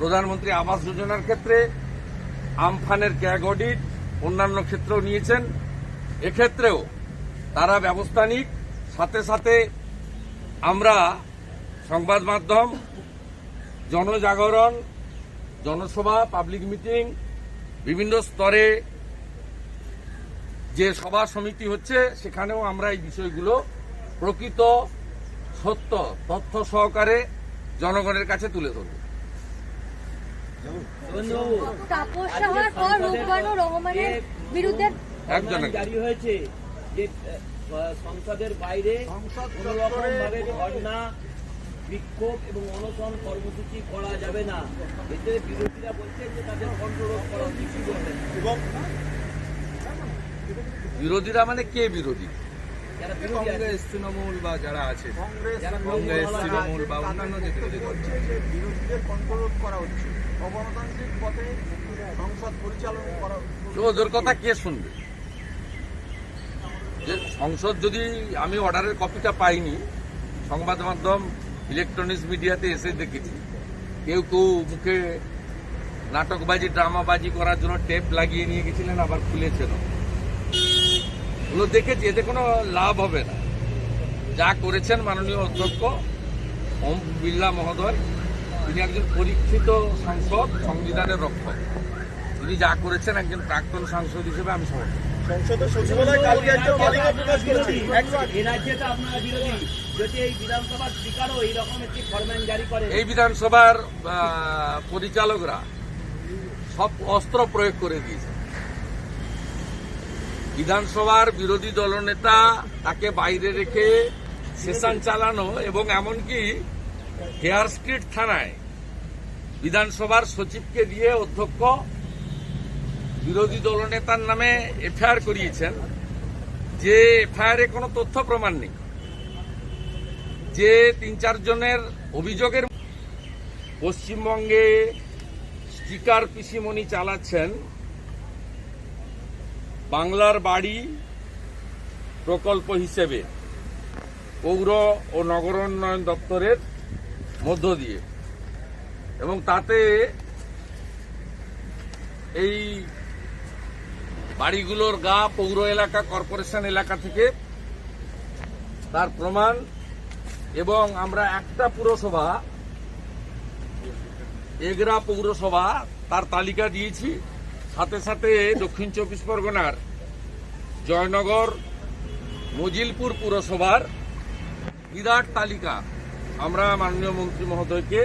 প্রধানমন্ত্রী আবাস যোজনার ক্ষেত্রে আমফানের ক্যাগ অডিট অন্যান্য ক্ষেত্রেও নিয়েছেন। এক্ষেত্রেও তারা ব্যবস্থা নিক। সাথে সাথে আমরা সংবাদ মাধ্যম, জনজাগরণ, জনসভা, পাবলিক মিটিং, বিভিন্ন স্তরে যে সভা সমিতি হচ্ছে, সেখানেও আমরা এই বিষয়গুলো প্রকৃত সত্য, তথ্য সহকারে জনগণের কাছে তুলে ধরব। তাপস সাহার পর রূপবানু রহমানের বিরুদ্ধে জারি হয়েছে যে সংসদের বাইরে কোনো রকম ভাবে ধর্ণা বিক্ষোভ এবং অনশন কর্মসূচি করা যাবে না। এতে বিরোধীরা বলছেন যে তাদের কন্ট্রোল করা উচিত কি বলবেন বিরোধীরা মানে কে বিরোধী? যারা বিরোধী আছে, কংগ্রেস তৃণমূল বা যারা আছে যারা কংগ্রেস তৃণমূল বা অন্যান্য যে বিরোধীদের কন্ট্রোল করা হচ্ছে সংসদ ওদের কথা কে শুনবে? যে সংসদ যদি আমি অর্ডারের কপিটা পাইনি, সংবাদ মাধ্যম ইলেকট্রনিক্স মিডিয়াতে এসে দেখেছি, কেউ কেউ মুখে নাটকবাজি, ড্রামাবাজি করার জন্য টেপ লাগিয়ে নিয়ে গেছিলেন, আবার খুলেছেন ওগুলো দেখেছি, এতে কোনো লাভ হবে না। যা করেছেন মাননীয় অধ্যক্ষ ওম বিল্লা মহোদয় তিনি একজন পরীক্ষিত সাংসদ সংবিধানের রক্ষক। তিনি যা করেছেন একজন প্রাক্তন সাংসদ হিসেবে আমি সমর্থন সংসদের সচিবালয় কালকে একটা তালিকা প্রকাশ করেছে। এই রাজ্যে তো আপনারা বিরোধী। যদি এই বিধানসভার স্পিকারও এইরকম একটি ফরমান জারি করে এই বিধানসভার পরিচালকরা সব অস্ত্র প্রয়োগ করে দিয়েছে। বিধানসভার বিরোধী দলনেতা তাকে বাইরে রেখে সেশন চালানো এবং এমনকি হেয়ার স্ট্রিট থানায় বিধানসভার সচিবকে দিয়ে অধ্যক্ষ বিরোধী দলনেতার নামে এফআইআর করিয়েছেন। যে এফআইআরে কোনো তথ্য প্রমাণ নেই। যে তিন চারজনের অভিযোগের পশ্চিমবঙ্গে স্টিকার পিসিমণি চালাচ্ছেন, বাংলার বাড়ি প্রকল্প হিসেবে পৌর ও নগরোন্নয়ন দপ্তরের মধ্য দিয়ে। এবং তাতে এই বাড়িগুলোর গা পৌর এলাকা, কর্পোরেশন এলাকা থেকে তার প্রমাণ এবং আমরা একটা পুরসভা, এগরা পৌরসভা, তার তালিকা দিয়েছি। সাথে সাথে দক্ষিণ চব্বিশ পরগনার জয়নগর, মজিলপুর পুরসভার বিরাট তালিকা। আমরা মাননীয় মন্ত্রী মহোদয়কে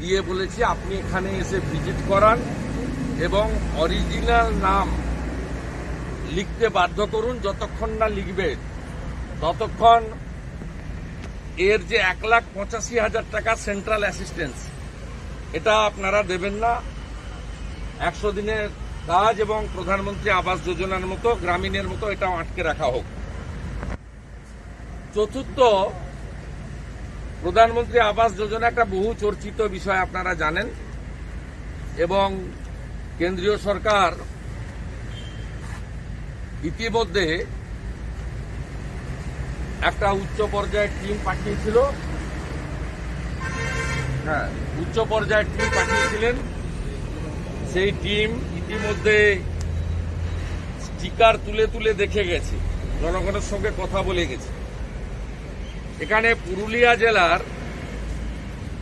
দিয়ে বলেছি, আপনি এখানে এসে ভিজিট করান এবং অরিজিনাল নাম লিখতে বাধ্য করুন, যতক্ষণ না লিখবে, ততক্ষণ এর যে এক লাখ পঁচাশি হাজার টাকা সেন্ট্রাল অ্যাসিস্ট্যান্স এটা আপনারা দেবেন না। একশো দিনের কাজ এবং প্রধানমন্ত্রী আবাস যোজনার মতো, গ্রামীণের মতো এটা আটকে রাখা হোক। চতুর্থ প্রধানমন্ত্রী আবাস যোজনা একটা বহু চর্চিত বিষয় আপনারা জানেন, এবং কেন্দ্রীয় সরকার ইতিমধ্যে একটা উচ্চ পর্যায়ের টিম পাঠিয়েছিল। হ্যাঁ উচ্চ পর্যায়ের টিম পাঠিয়েছিলেন। সেই টিম ইতিমধ্যে স্টিকার তুলে তুলে দেখে গেছে, জনগণের সঙ্গে কথা বলে গেছে। এখানে পুরুলিয়া জেলার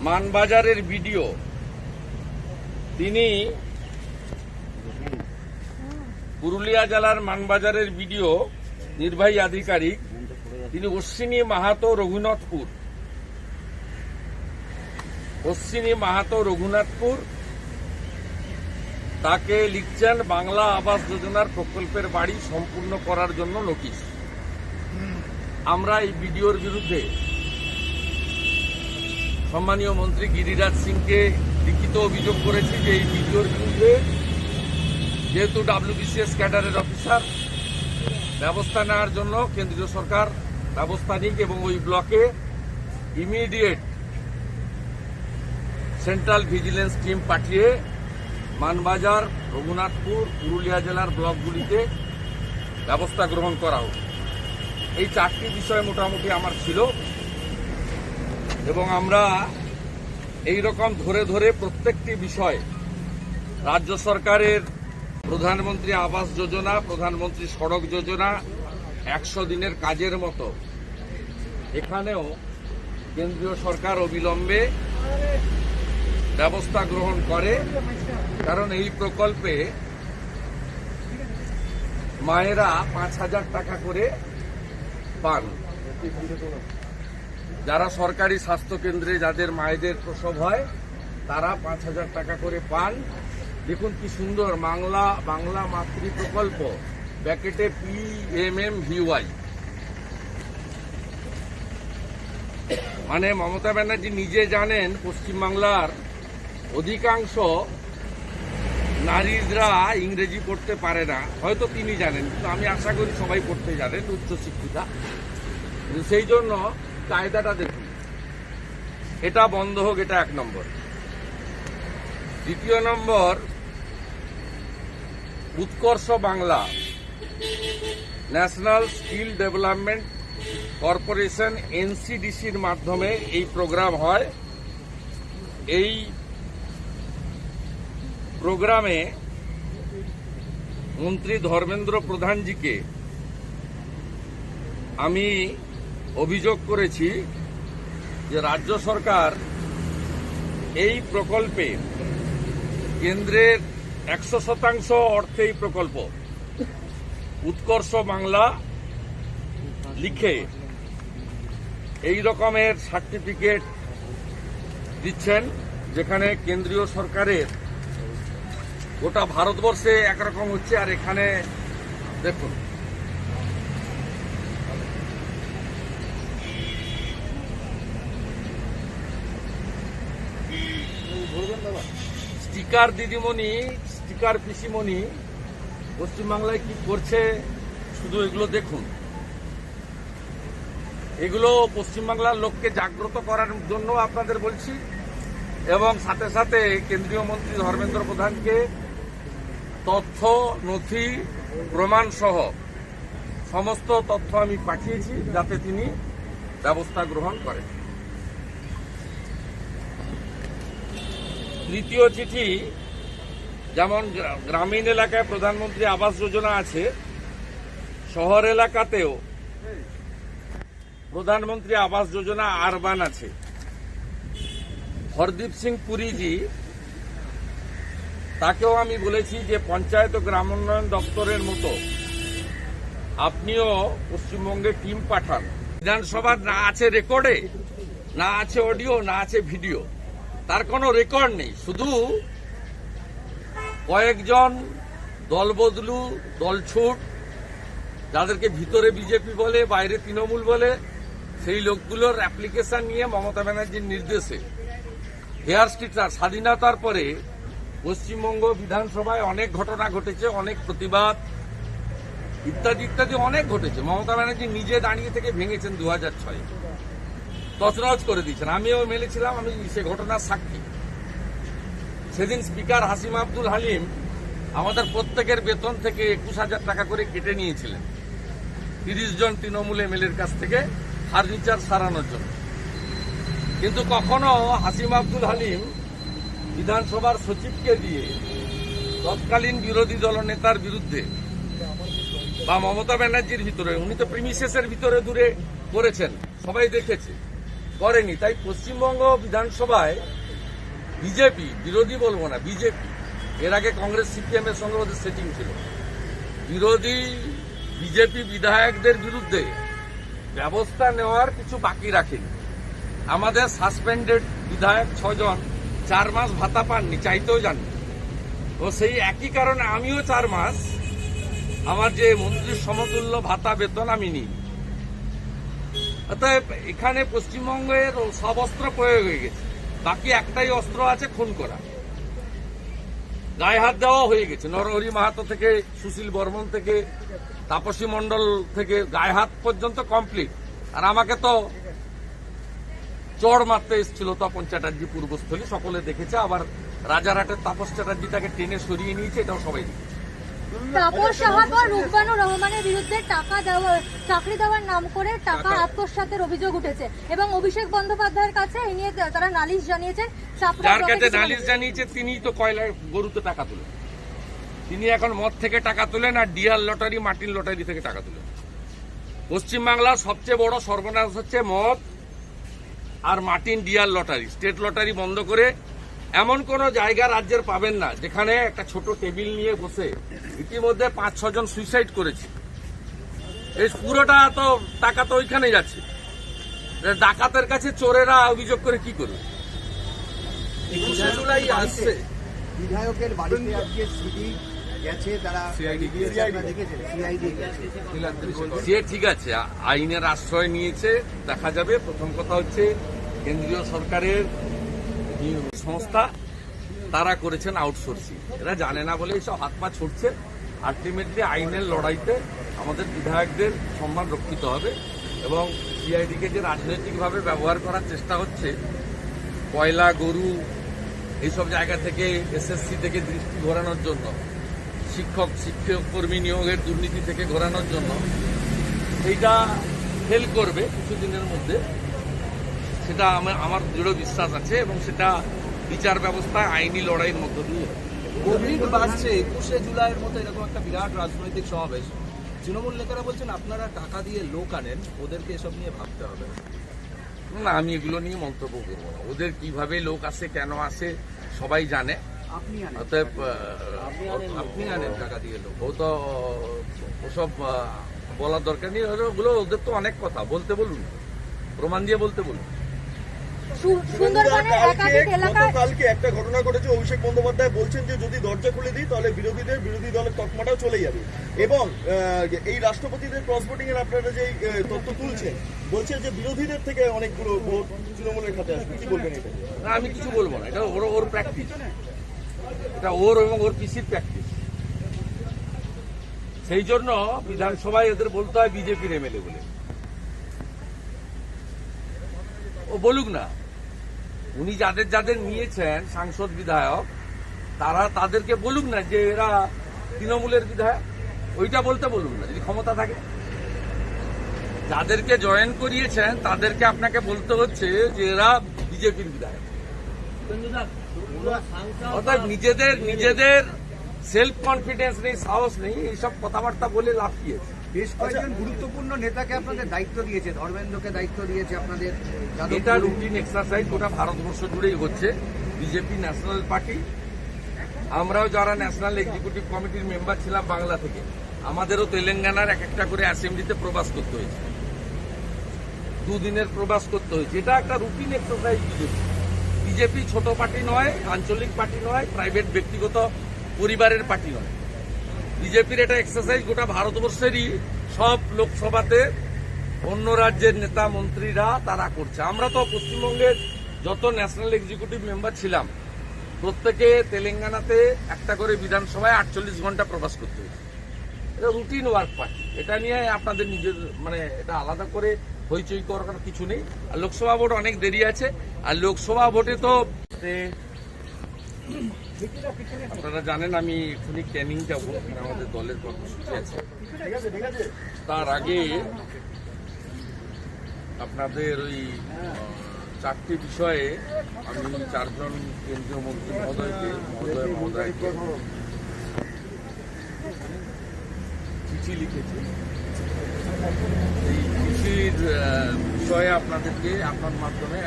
মানবাজারের ভিডিও। তিনি পুরুলিয়া জেলার মানবাজারের ভিডিও, নির্বাহী আধিকারিক। তিনি অশ্বিনী মাহাতো রঘুনাথপুর। অশ্বিনী মাহাতো রঘুনাথপুর। তাকে লিখছেন বাংলা আবাস যোজনার প্রকল্পের বাড়ি সম্পূর্ণ করার জন্য নোটিশ। আমরা এই ভিডিওর বিরুদ্ধে সম্মানীয় মন্ত্রী গিরিরাজ সিংকে লিখিত অভিযোগ করেছি যে এই ভিডিওর বিরুদ্ধে যেহেতু ডাব্লিউবিসিএস ক্যাডারের অফিসার, ব্যবস্থা নেওয়ার জন্য কেন্দ্রীয় সরকার ব্যবস্থা নিক এবং ওই ব্লকে ইমিডিয়েট সেন্ট্রাল ভিজিলেন্স টিম পাঠিয়ে মানবাজার, রঘুনাথপুর, পুরুলিয়া জেলার ব্লকগুলিতে ব্যবস্থা গ্রহণ করা হোক। এই চারটি বিষয় মোটামুটি আমার ছিল। এবং আমরা এই রকম ধরে ধরে প্রত্যেকটি বিষয়, রাজ্য সরকারের প্রধানমন্ত্রী আবাস যোজনা, প্রধানমন্ত্রী সড়ক যোজনা, একশো দিনের কাজের মতো। এখানেও কেন্দ্রীয় সরকার অবিলম্বে ব্যবস্থা গ্রহণ করে, কারণ এই প্রকল্পে মায়েরা পাঁচ হাজার টাকা করে পান। যারা সরকারি স্বাস্থ্য কেন্দ্রে যাদের মায়েদের প্রসব হয়, তারা পাঁচ হাজার টাকা করে পান। দেখুন কি সুন্দর, বাংলা বাংলা মাতৃ প্রকল্প ব্যাকেটে P M M V Y মানে মমতা ব্যানার্জি নিজে জানেন, পশ্চিমবাংলার অধিকাংশ নারীরা ইংরেজি পড়তে পারে না। হয়তো তিনি জানেন, কিন্তু আমি আশা করি সবাই পড়তে জানেন, উচ্চশিক্ষিতা। সেই জন্য কায়দাটা দেখুন। এটা বন্ধ হোক, এটা এক নম্বর। দ্বিতীয় নম্বর, Utkarsh Bangla, national skill development corporation, এনসিডিসির মাধ্যমে এই প্রোগ্রাম হয়। এই প্রোগ্রামে মন্ত্রী ধর্মেন্দ্র প্রধানজিকে আমি অভিযোগ করেছি যে রাজ্য সরকার এই প্রকল্পে কেন্দ্রের একশো শতাংশ অর্থে এই প্রকল্প, উৎকর্ষ বাংলা লিখে এই রকমের সার্টিফিকেট দিচ্ছেন যেখানে কেন্দ্রীয় সরকারের গোটা ভারতবর্ষে একরকম হচ্ছে, আর এখানে দেখুন। স্টিকার দিদিমণি, স্টিকার পিসিমণি পশ্চিমবাংলায় কি করছে, শুধু এগুলো দেখুন। এগুলো পশ্চিমবাংলার লোককে জাগ্রত করার জন্য আপনাদের বলছি, এবং সাথে সাথে কেন্দ্রীয় মন্ত্রী ধর্মেন্দ্র প্রধানকে তথ্য, নথি প্রমাণ সহ সমস্ত তথ্য আমি পাঠিয়েছি যাতে তিনি ব্যবস্থা গ্রহণ করেন। তৃতীয় চিঠি, যেমন গ্রামীণ এলাকায় প্রধানমন্ত্রী আবাস যোজনা আছে, শহর এলাকাতেও প্রধানমন্ত্রী আবাস যোজনা আরবান আছে। হরদীপ সিং পুরীজি তাকেও আমি বলেছি যে পঞ্চায়েত ও গ্রাম উন্নয়ন দপ্তরের মতো আপনিও পশ্চিমবঙ্গে টিম পাঠান। বিধানসভার না আছে রেকর্ডে, না আছে অডিও, না আছে ভিডিও। তার কোনো রেকর্ড নেই। শুধু কয়েকজন দলবদলু দলছুট যাদেরকে ভিতরে বিজেপি বলে, বাইরে তৃণমূল বলে, সেই লোকগুলোর অ্যাপ্লিকেশন নিয়ে মমতা ব্যানার্জির নির্দেশে। হেয়ার স্ট্রিটার স্বাধীনতার পরে পশ্চিমবঙ্গ বিধানসভায় অনেক ঘটনা ঘটেছে, অনেক প্রতিবাদ, ইত্যাদি ইত্যাদি অনেক ঘটেছে। মমতা ব্যানার্জি নিজে দাঁড়িয়ে থেকে ভেঙেছেন দু হাজার ছয়ে। তছনছ করে দিয়েছেন। আমিও মেলেছিলাম, আমি সে ঘটনার সাক্ষী। সেদিন স্পিকার হাসিম আব্দুল হালিম আমাদের প্রত্যেকের বেতন থেকে একুশ হাজার টাকা করে কেটে নিয়েছিলেন। তিরিশ জন তৃণমূল এমএলএর কাছ থেকে ফার্নিচার সারানোর জন্য। কিন্তু কখনো হাসিম আব্দুল হালিম বিধানসভার সচিবকে দিয়ে তৎকালীন বিরোধী দল নেতার বিরুদ্ধে বা মমতা ব্যানার্জির ভিতরে, উনি তো প্রিমিসেসের ভিতরে দূরে করেছেন সবাই দেখেছে, করেনি। তাই পশ্চিমবঙ্গ বিধানসভায় বিজেপি, বিরোধী বলব না, বিজেপি, এর আগে কংগ্রেস সিপিএম এর সঙ্গে ওদের সেটিং ছিল। বিরোধী বিজেপি বিধায়কদের বিরুদ্ধে ব্যবস্থা নেওয়ার কিছু বাকি রাখেনি। আমাদের সাসপেন্ডেড বিধায়ক ছজন চার মাস ভাতা পাননি, চাইতেও জানি ও সেই একই কারণে আমিও চার মাস আমার যে মন্ত্রীর সমতুল্য ভাতা বেতন আমি নিই। অতএব এখানে পশ্চিমবঙ্গের সব অস্ত্র প্রয়োগ হয়ে গেছে। বাকি একটাই অস্ত্র আছে খুন করা। গায়ে হাত দেওয়া হয়ে গেছে। নরহরি মাহাতো থেকে, সুশীল বর্মন থেকে, তাপসী মণ্ডল থেকে গায়ে হাত পর্যন্ত কমপ্লিট। আর আমাকে তো চড় মারতে এসেছিল তপন চ্যাটার্জি পূর্বস্থলী। সকলে দেখেছে আবার রাজারহাটের তাপস চ্যাটার্জি তাকে টেনে সরিয়ে নিয়েছে এটাও সবাই দেখেছে। তাপস সাহার পর রহমানের বিরুদ্ধে টাকা দেওয়া চাকরি দেওয়ার নাম করে টাকা আত্মসাতের অভিযোগ উঠেছে। এবং অভিষেক বন্দ্যোপাধ্যায়ের কাছে এই নিয়ে তারা নালিশ জানিয়েছেন যার কাছে নালিশ জানিয়েছে তিনিই তো কয়লার গরুতে টাকা তোলেন। তিনি এখন মদ থেকে টাকা তোলেন আর ডিয়ার লটারি মাটির লটারি থেকে টাকা তোলেন। পশ্চিমবাংলার সবচেয়ে বড় সর্বনাশ হচ্ছে মদ। আর Martin dear lottery. State lottery বন্ধ করে এমন কোন জায়গা রাজ্যের পাবেন না যেখানে একটা ছোট টেবিল নিয়ে বসে ইতিমধ্যে পাঁচ ছজন সুইসাইড করেছে। এই পুরোটা তো টাকা তো ওইখানে যাচ্ছে। ডাকাতের কাছে চোরেরা অভিযোগ করে কি করবে? একুশে জুলাই আসছে। বিধায়কের বাড়িতে আজকে সিডি গেছে তারা। সে ঠিক আছে আইনের আশ্রয় নিয়েছে দেখা যাবে। প্রথম কথা হচ্ছে কেন্দ্রীয় সরকারের সংস্থা তারা করেছেন আউটসোর্সিং এরা জানে না বলে এইসব হাত পা ছুটছে। আলটিমেটলি আইনের লড়াইতে আমাদের বিধায়কদের সম্মান রক্ষিত হবে এবং সিআইডিকে যে রাজনৈতিকভাবে ব্যবহার করার চেষ্টা হচ্ছে কয়লা গরু এইসব জায়গা থেকে এসএসসি থেকে দৃষ্টি ঘোরানোর জন্য শিক্ষক শিক্ষক কর্মী নিয়োগের দুর্নীতি থেকে ঘোরানোর জন্য সেইটা ফেল করবে কিছুদিনের মধ্যে। সেটা আমার আমার দৃঢ় বিশ্বাস আছে এবং সেটা বিচার ব্যবস্থায় আইনি লড়াইয়ের মধ্য দিয়ে। কোভিড বাড়ছে। একুশে জুলাইয়ের মতো এরকম একটা বিরাট রাজনৈতিক সমাবেশ। তৃণমূল নেতারা বলছেন আপনারা টাকা দিয়ে লোক আনেন ওদেরকে এসব নিয়ে ভাবতে হবে। না আমি এগুলো নিয়ে মন্তব্য করব না। ওদের কীভাবে লোক আসে কেন আসে সবাই জানে। অতএব আপনি আনেন টাকা দিয়ে লোক। ও তো ওসব বলার দরকার নেই। ওগুলো ওদের তো অনেক কথা। বলতে বলুন। প্রমাণ দিয়ে বলতে বলুন। সু- সুন্দরবনের একাধিক এলাকায় কালকে একটা ঘটনা ঘটেছে। অভিষেক বন্দ্যোপাধ্যায় বলছেন যে যদি দরজা খুলে দিই তাহলে বিরোধীদের বিরোধী দলের তকমাটাও চলে যাবে। এবং আহ, এই রাষ্ট্রপতিদের ক্রস ভোটিং এর আপনারা যে তথ্য তুলছেন বলছেন যে বিরোধীদের থেকে অনেকগুলো ভোট তৃণমূলের খাতে আসবে। কি বলবেন এটা? না আমি কিছু বলব না। এটা ওর ওর প্র্যাকটিস এটা ওর এবং ওর পিসির প্র্যাকটিস সেই জন্য বিধানসভায় এদের বলতে হয় বিজেপির এমএলএ বলে। ও বলুক না, উনি যাদের যাদের নিয়েছেন সাংসদ বিধায়ক, তারা তাদেরকে বলুক না যে এরা তৃণমূলের বিধায়ক। ওইটা বলতে বলুক না, যদি ক্ষমতা থাকে। যাদেরকে জয়েন করিয়েছেন, তাদেরকে আপনাকে বলতে হচ্ছে যে এরা বিজেপির বিধায়ক। অর্থাৎ নিজেদের নিজেদের সেলফ কনফিডেন্স নেই সাহস নেই এইসব কথাবার্তা বলে লাভ কি আছে? বেশ কয়েকজন গুরুত্বপূর্ণ নেতাকে আপনাদের দায়িত্ব দিয়েছে ধর্মেন্দ্রকে দায়িত্ব দিয়েছে আপনাদের এটা রুটিন এক্সারসাইজ গোটা ভারতবর্ষ জুড়েই হচ্ছে। বিজেপি ন্যাশনাল পার্টি আমরাও যারা ন্যাশনাল এক্সিকিউটিভ কমিটির মেম্বার ছিলাম বাংলা থেকে আমাদেরও তেলেঙ্গানার এক একটা করে অ্যাসেম্বলিতে প্রবাস করতে হয়েছে। দুদিনের প্রবাস করতে হয়েছে। এটা একটা রুটিন এক্সারসাইজ বিজেপি বিজেপি ছোট পার্টি নয়, আঞ্চলিক পার্টি নয় প্রাইভেট ব্যক্তিগত পরিবারের পার্টি নয়। বিজেপির এটা এক্সারসাইজ গোটা ভারতবর্ষেরই সব লোকসভাতে অন্য রাজ্যের নেতা মন্ত্রীরা তারা করছে। আমরা তো পশ্চিমবঙ্গের যত ন্যাশনাল এক্সিকিউটিভ মেম্বার ছিলাম, প্রত্যেকে তেলেঙ্গানাতে একটা করে বিধানসভায় আটচল্লিশ ঘণ্টা প্রবাস করতে হয়েছে। এটা রুটিন ওয়ার্ক পার্টি এটা নিয়ে আপনাদের নিজের মানে এটা আলাদা করে হইচই করার কিছু নেই। আর লোকসভা ভোট অনেক দেরি আছে। আর লোকসভা ভোটে তো আপনারা জানেন আমি এক্ষুনি ক্যানিং যাব আমাদের দলের কর্মসূচি আছে। তার আগে আপনাদের ওই চারটি বিষয়ে আমি চারজন কেন্দ্রীয় মন্ত্রী মহোদয়কে মহোদয় মহোদয়কে চিঠি লিখেছি। এই আহ, বিষয়ে আপনাদেরকে আপনার মাধ্যমে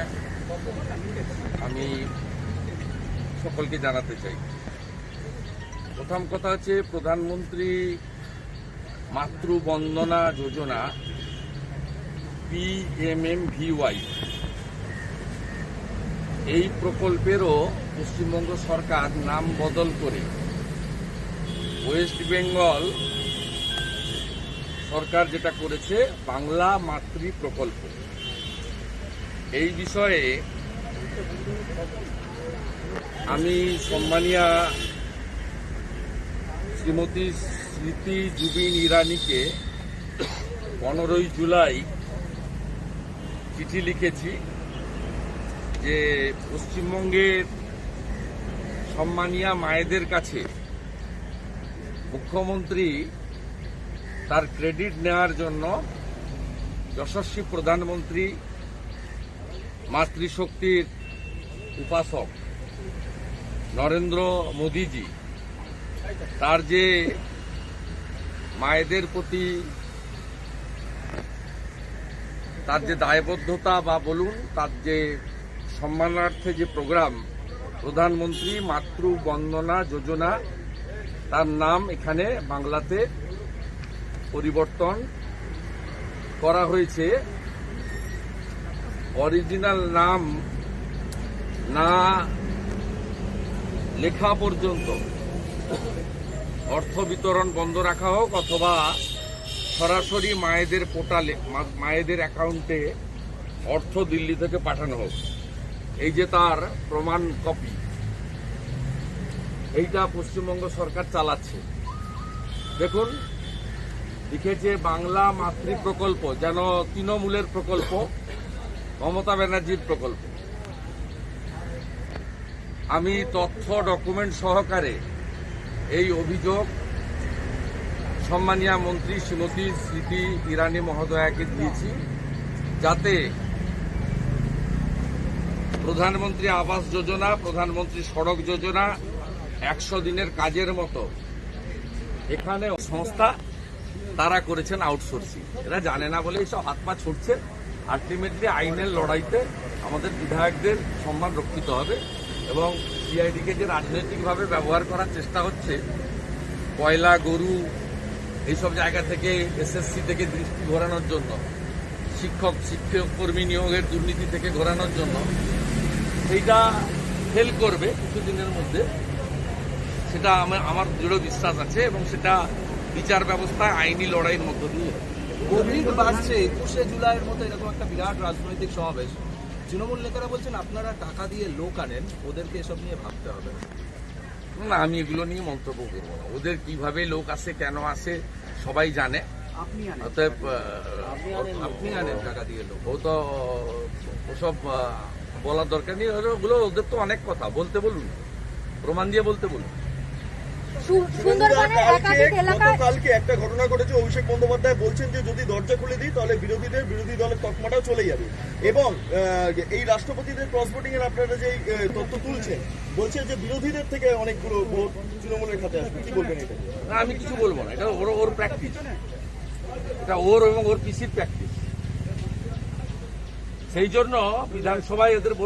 আমি সকলকে জানাতে চাই। প্রথম কথা হচ্ছে প্রধানমন্ত্রী মাতৃ বন্দনা যোজনা পিএমএমভিওয়াই এই প্রকল্পেরও পশ্চিমবঙ্গ সরকার নাম বদল করে ওয়েস্ট বেঙ্গল সরকার যেটা করেছে, বাংলা মাতৃ প্রকল্প। এই বিষয়ে আমি সম্মানিয়া শ্রীমতী স্মৃতি জুবিন ইরানিকে পনেরোই জুলাই চিঠি লিখেছি যে পশ্চিমবঙ্গের সম্মানিয়া মায়েদের কাছে মুখ্যমন্ত্রী তার ক্রেডিট নেওয়ার জন্য যশস্বী প্রধানমন্ত্রী মাতৃশক্তির উপাসক নরেন্দ্র মোদীজি, তার যে মায়েদের প্রতি তার যে দায়বদ্ধতা বা বলুন, তার যে সম্মানার্থে যে প্রোগ্রাম, প্রধানমন্ত্রী মাতৃ বন্দনা যোজনা, তার নাম এখানে বাংলাতে পরিবর্তন করা হয়েছে। অরিজিনাল নাম না লেখা পর্যন্ত। অর্থ বিতরণ বন্ধ রাখা হোক অথবা সরাসরি মায়েদের পোর্টালে মায়েদের অ্যাকাউন্টে অর্থ দিল্লি থেকে পাঠানো হোক। এই যে তার প্রমাণ কপি এইটা পশ্চিমবঙ্গ সরকার চালাচ্ছে। দেখুন লিখেছে বাংলা মাতৃ প্রকল্প, যেন তৃণমূলের প্রকল্প, মমতা ব্যানার্জির প্রকল্প। আমি তথ্য ডকুমেন্ট সহকারে এই অভিযোগ সম্মানীয় মন্ত্রী শ্রীমতী স্মৃতি ইরানি মহোদয়াকে দিয়েছি, যাতে প্রধানমন্ত্রী আবাস যোজনা, প্রধানমন্ত্রী সড়ক যোজনা একশো দিনের কাজের মতো এখানে সংস্থা তারা করেছেন আউটসোর্সিং এরা জানে না বলে এইসব হাত পা ছুটছে। আলটিমেটলি আইনের লড়াইতে আমাদের বিধায়কদের সম্মান রক্ষিত হবে এবং সিআইডিকে যে রাজনৈতিকভাবে ব্যবহার করার চেষ্টা হচ্ছে, কয়লা, গরু, এইসব জায়গা থেকে এসএসসি থেকে দৃষ্টি ঘোরানোর জন্য, শিক্ষক শিক্ষক, কর্মী নিয়োগের দুর্নীতি থেকে ঘোরানোর জন্য, সেইটা ফেল করবে কিছুদিনের মধ্যে। সেটা আমার আমার দৃঢ় বিশ্বাস আছে এবং সেটা বিচার ব্যবস্থায় আইনি লড়াইয়ের মধ্য দিয়ে। কোভিড বাড়ছে একুশে জুলাইয়ের মতো এরকম একটা বিরাট রাজনৈতিক সমাবেশ। তৃণমূল নেতারা বলছেন আপনারা টাকা দিয়ে লোক আনেন ওদেরকে এসব নিয়ে ভাবতে হবে না। আমি এগুলো নিয়ে মন্তব্য করব না। ওদের কীভাবে লোক আসে কেন আসে সবাই জানে। আপনি অতএব আপনি আনেন টাকা দিয়ে লোক। ও তো ওসব বলার দরকার নেই। ওগুলো ওদের তো অনেক কথা। বলতে বলুন। প্রমাণ দিয়ে বলতে বলুন। সুন্দরবনের একাধিক এলাকায় গতকালকে একটা ঘটনা ঘটেছে অভিষেক বন্দ্যোপাধ্যায় বলছেন যে যদি দরজা খুলে দিই তাহলে বিরোধীদের বিরোধী দলের তকমাটাও চলে যাবে। এবং এই রাষ্ট্রপতিদের ক্রস এর আপনারা যে তথ্য তুলছেন বলছেন যে বিরোধীদের থেকে অনেকগুলো ভোট তৃণমূলের খাতে আসবে। কি বলবেন এটা? না আমি কিছু বলব না। এটা ওর ওর প্র্যাকটিস এটা ওর এবং ওর পিসির প্র্যাকটিস সেই জন্য বিধানসভায় এদের বল